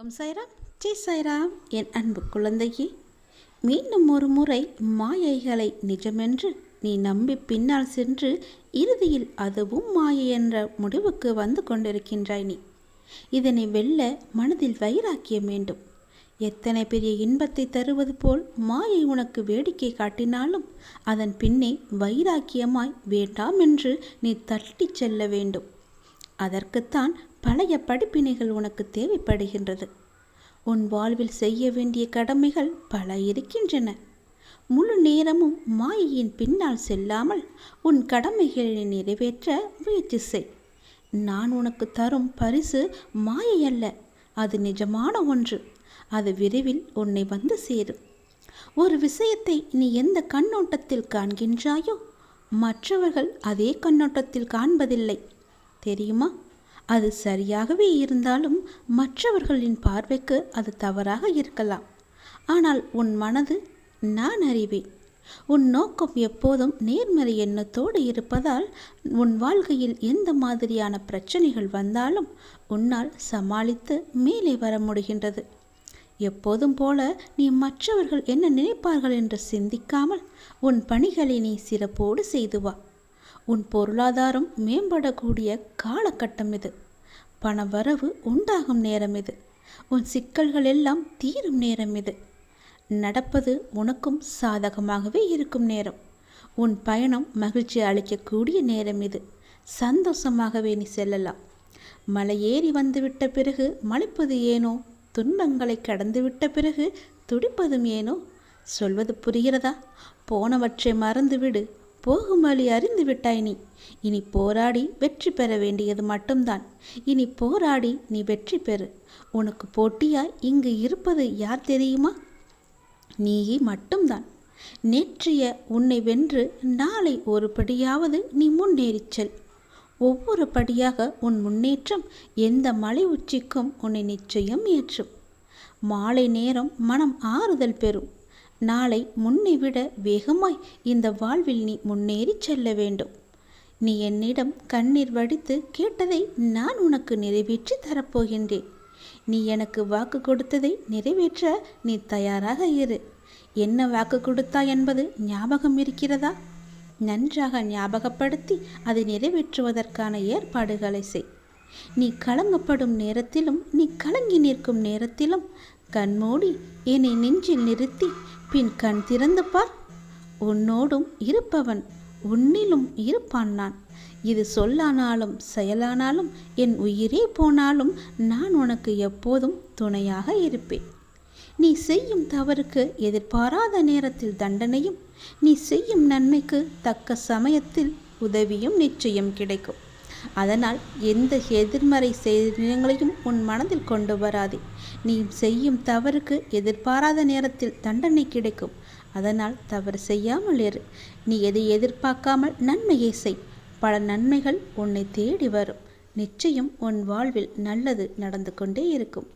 ஓம் சாய்ராம். ஜெய் சாய்ராம். என் அன்பு குழந்தையே மீண்டும் ஒரு முறை மாயைகளை நிஜமென்று நீ நம்பி பின்னால் சென்று இறுதியில் அதுவும் மாயை என்ற முடிவுக்கு வந்து கொண்டிருக்கின்றாய் நீ. இதனை வெல்ல மனதில் வைராக்கியம் வேண்டும். எத்தனை பெரிய இன்பத்தை தருவது போல் மாயை உனக்கு வேடிக்கை காட்டினாலும் அதன் பின்னே வைராக்கியமாய் வேண்டாம் என்று நீ தட்டிச் செல்ல வேண்டும். அதற்குத்தான் பழைய படிப்பினைகள் உனக்கு தேவைப்படுகின்றது. உன் வாழ்வில் செய்ய வேண்டிய கடமைகள் பல இருக்கின்றன. முழு நேரமும் மாயையின் பின்னால் செல்லாமல் உன் கடமைகளை நிறைவேற்ற முயற்சி செய். நான் உனக்கு தரும் பரிசு மாயை அல்ல அது நிஜமான ஒன்று. அது விரைவில் உன்னை வந்து சேரும். ஒரு விஷயத்தை நீ எந்த கண்ணோட்டத்தில் காண்கின்றாயோ? மற்றவர்கள் அதே கண்ணோட்டத்தில் காண்பதில்லை. தெரியுமா? அது சரியாகவே இருந்தாலும் மற்றவர்களின் பார்வைக்கு அது தவறாக இருக்கலாம். ஆனால் உன் மனது நான் அறிவேன். உன் நோக்கம் எப்போதும் நேர்மறை எண்ணத்தோடு இருப்பதால் உன் வாழ்க்கையில் எந்த மாதிரியான பிரச்சனைகள் வந்தாலும் உன்னால் சமாளித்து மேலே வர முடிகின்றது. எப்போதும் போல நீ மற்றவர்கள் என்ன நினைப்பார்கள் என்று சிந்திக்காமல் உன் பணிகளை நீ சிறப்போடு செய்து வா. உன் பொருளாதாரம் மேம்படக்கூடிய காலகட்டம் இது. பண வரவு உண்டாகும் நேரம் இது. உன் சிக்கல்கள் எல்லாம் தீரும் நேரம் இது. நடப்பது உனக்கும் சாதகமாகவே இருக்கும் நேரம். உன் பயணம் மகிழ்ச்சி அளிக்கக்கூடிய நேரம் இது. சந்தோஷமாகவே நீ செல்லலாம். மலை ஏறி வந்துவிட்ட பிறகு மலைப்பது ஏனோ? துன்பங்களை கடந்துவிட்ட பிறகு துடிப்பதும் ஏனோ? சொல்வது புரிகிறதா? போனவற்றை மறந்துவிடு. போகும் வழி அறிந்து விட்டாய் நீ. இனி போராடி வெற்றி பெற வேண்டியது மட்டும்தான். இனி போராடி நீ வெற்றி பெறு. உனக்கு போட்டியாய் இங்கு இருப்பது யார் தெரியுமா? நீயே மட்டும்தான். நேற்றைய உன்னை வென்று நாளை ஒரு படியாவது நீ முன்னேறிச் செல். ஒவ்வொரு படியாக உன் முன்னேற்றம் எந்த மலை உச்சிக்கும் உன்னை நிச்சயம் ஏற்றும். மாலை நேரம் மனம் ஆறுதல் பெறும். நாளை முன்னை விட வேகமாய் இந்த வாழ்வில் நீ முன்னேறி செல்ல வேண்டும். நீ என்னிடம் கண்ணீர் வடித்து கேட்டதை நான் உனக்கு நிறைவேற்றி தரப்போகின்றேன். நீ எனக்கு வாக்கு கொடுத்ததை நிறைவேற்ற நீ தயாராக இரு. என்ன வாக்கு கொடுத்தா என்பது ஞாபகம் இருக்கிறதா? நன்றாக ஞாபகப்படுத்தி அதை நிறைவேற்றுவதற்கான ஏற்பாடுகளை செய். நீ கலங்கப்படும் நேரத்திலும் நீ கலங்கி நிற்கும் நேரத்திலும் கண்மூடி என்னை நெஞ்சில் நிறுத்தி பின் கண் திறந்து பார். உன்னோடும் இருப்பவன் உன்னிலும் இருப்பான் நான். இது சொல்லானாலும் செயலானாலும் என் உயிரே போனாலும் நான் உனக்கு எப்போதும் துணையாக இருப்பேன். நீ செய்யும் தவறுக்கு எதிர்பாராத நேரத்தில் தண்டனையும் நீ செய்யும் நன்மைக்கு தக்க சமயத்தில் உதவியும் நிச்சயம் கிடைக்கும். அதனால் எந்த எதிர்மறை செயல்களையும் உன் மனதில் கொண்டு வராதே. நீ செய்யும் தவறுக்கு எதிர்பாராத நேரத்தில் தண்டனை கிடைக்கும். அதனால் தவறு செய்யாமல் இரு. நீ எதை எதிர்பார்க்காமல் நன்மையை செய். பல நன்மைகள் உன்னை தேடி வரும். நிச்சயம் உன் வாழ்வில் நல்லது நடந்து கொண்டே இருக்கும்.